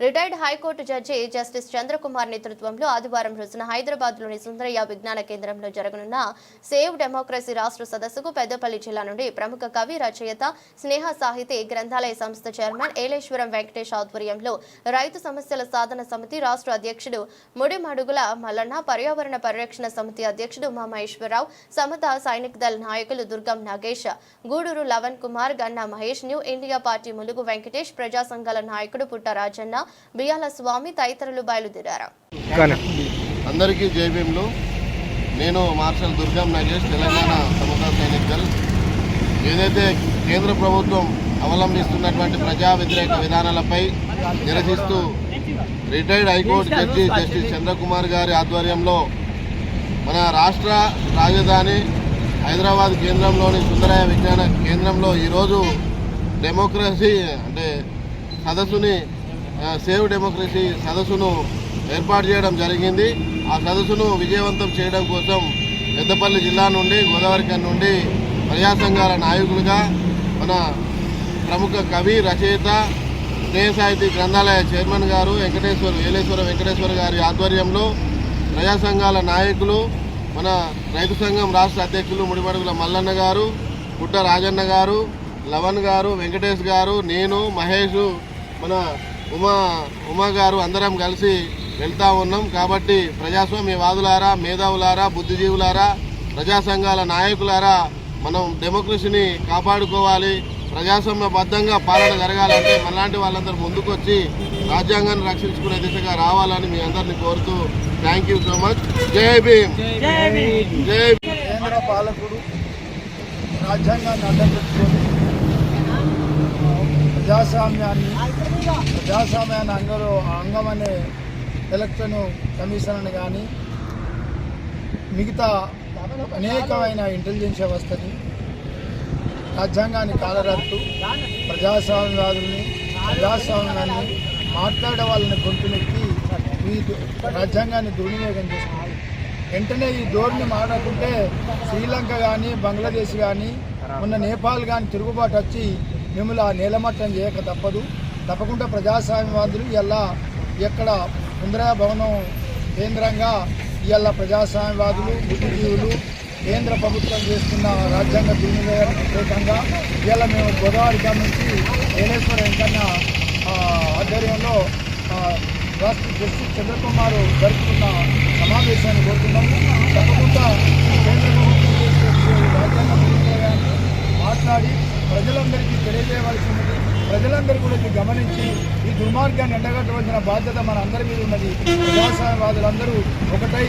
Retired high court judge justice Chandrakumar నేతృత్వంలో ఆదివారం రోజున హైదరాబాద్లోని సుందరయ్య విజ్ఞాన కేంద్రంలో జరగనున్న సేవ్ డెమోక్రసీ రాష్ట్ర సదస్సుకు పెద్దపల్లి జిల్లా నుండి ప్రముఖ కవి రచయిత స్నేహ సాహితీ గ్రంథాలయ సంస్థ చైర్మన్ ఏలేశ్వరం వెంకటేష్ ఆధ్వర్యంలో రైతు సమస్యల సాధన సమితి రాష్ట్ర అధ్యక్షుడు ముడిమడుగుల మల్లన్న పర్యావరణ పరిరక్షణ సమితి అధ్యక్షుడు మా మహేశ్వరరావు సమత సైనిక్ దళ నాయకులు Durgam Nagesh Guduru Lavan Kumar Ganna Mahesh new India party Mulugu Venkatesh ప్రజా సంఘాల నాయకుడు పుట్ట రాజన్న బియ్యాల స్వామి తదితరులు బయలుదేరారు. అందరికీ జై భీమ్లు. నేను మార్షల్ దుర్గం నాగేష్ తెలంగాణ సమతా సైనిక్ దళ్. ఏదైతే కేంద్ర ప్రభుత్వం అవలంబిస్తున్నటువంటి ప్రజా వ్యతిరేక విధానాలపై నిరసిస్తూ retired high court judge justice Chandrakumar గారి ఆధ్వర్యంలో మన రాష్ట్ర రాజధాని హైదరాబాద్ కేంద్రంలోని సుందరయ్య విజ్ఞాన కేంద్రంలో ఈరోజు డెమోక్రసీ అంటే సదస్సుని సేవ్ డెమోక్రసీ సదస్సును ఏర్పాటు చేయడం జరిగింది. ఆ సదస్సును విజయవంతం చేయడం కోసం పెద్దపల్లి జిల్లా నుండి గోదావరిఖన్ నుండి ప్రజా సంఘాల నాయకులుగా మన ప్రముఖ కవి రచయిత స్నేహ సాహితీ గ్రంథాలయ చైర్మన్ గారు వెంకటేశ్వర వేలేశ్వర వెంకటేశ్వర గారి ఆధ్వర్యంలో ప్రజా సంఘాల నాయకులు మన రైతు సంఘం రాష్ట్ర అధ్యక్షులు ముడిమడుగుల మల్లన్న గారు పుట్ట రాజన్న గారు లవన్ గారు వెంకటేష్ గారు నేను మహేష్ మన ఉమా ఉమా గారు అందరం కలిసి వెళ్తా ఉన్నాం. కాబట్టి ప్రజాస్వామ్యవాదులారా మేధావులారా బుద్ధిజీవులారా ప్రజా సంఘాల నాయకులారా మనం డెమోక్రసీని కాపాడుకోవాలి. ప్రజాస్వామ్యబద్ధంగా పాలన జరగాలంటే మనలాంటి వాళ్ళందరూ ముందుకొచ్చి రాజ్యాంగాన్ని రక్షించుకునే దిశగా రావాలని మీ అందరిని కోరుతూ థ్యాంక్ యూ సో మచ్ జై భీమ్. జై కేంద్ర పాలకుడు రాజ్యాంగాన్ని అడ్డం పెట్టుకొని ప్రజాస్వామ్యాన్ని ప్రజాస్వామ్యాన్ని అంగలో అంగమనే ఎలక్షన్ కమిషన్ కానీ మిగతా అనేకమైన ఇంటెలిజెన్స్ వ్యవస్థని రాజ్యాంగాన్ని కాలరాస్తూ ప్రజాస్వామ్యవాదుల్ని ప్రజాస్వామ్యాన్ని మాట్లాడే వాళ్ళని గొంతునెత్తి ఈ రాజ్యాంగాన్ని దుర్వినియోగం చేస్తున్నారు వెంటనే ఈ ధోరణి మాట్లాడుకుంటే శ్రీలంక కానీ బంగ్లాదేశ్ కానీ మొన్న నేపాల్ కానీ తిరుగుబాటు వచ్చి మిమ్మల్ని ఆ నేలమట్టం చేయక తప్పదు. తప్పకుండా ప్రజాస్వామ్యవాదులు ఇలా ఎక్కడ ఇందిరా భవనం కేంద్రంగా ఇవాళ ప్రజాస్వామ్యవాదులు బుద్ధిజీవులు కేంద్ర ప్రభుత్వం చేస్తున్న రాజ్యాంగ దుర్వినియోగానికి వ్యతిరేకంగా ఇవాళ మేము గోదావరి నుంచి ఏలేశ్వర వెంకన్న ఆధ్వర్యంలో రాష్ట్ర జస్టిస్ చంద్రకుమార్ జరుపుతున్న సమావేశాన్ని కోరుతున్నాము తప్పకుండా కేంద్ర ప్రభుత్వం చేసే రాజ్యాంగ దుర్వినియోగాన్ని మాట్లాడి ప్రజలందరికీ తెలియజేయవలసినది ప్రజలందరూ కూడా ఇది గమనించి ఈ దుర్మార్గాన్ని ఎండగట్టవలసిన బాధ్యత మన అందరి మీద ఉన్నది. ప్రజాస్వామ్యవాదులందరూ ఒకటై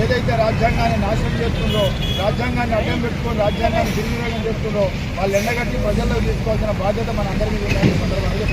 ఏదైతే రాజ్యాంగాన్ని నాశనం చేస్తుందో రాజ్యాంగాన్ని అడ్డం పెట్టుకొని రాజ్యాంగాన్ని దుర్వినియోగం చేస్తుందో వాళ్ళు ఎండగట్టి ప్రజల్లో తీసుకోవాల్సిన బాధ్యత మన అందరి మీద ఉన్నది. సందర్భంగా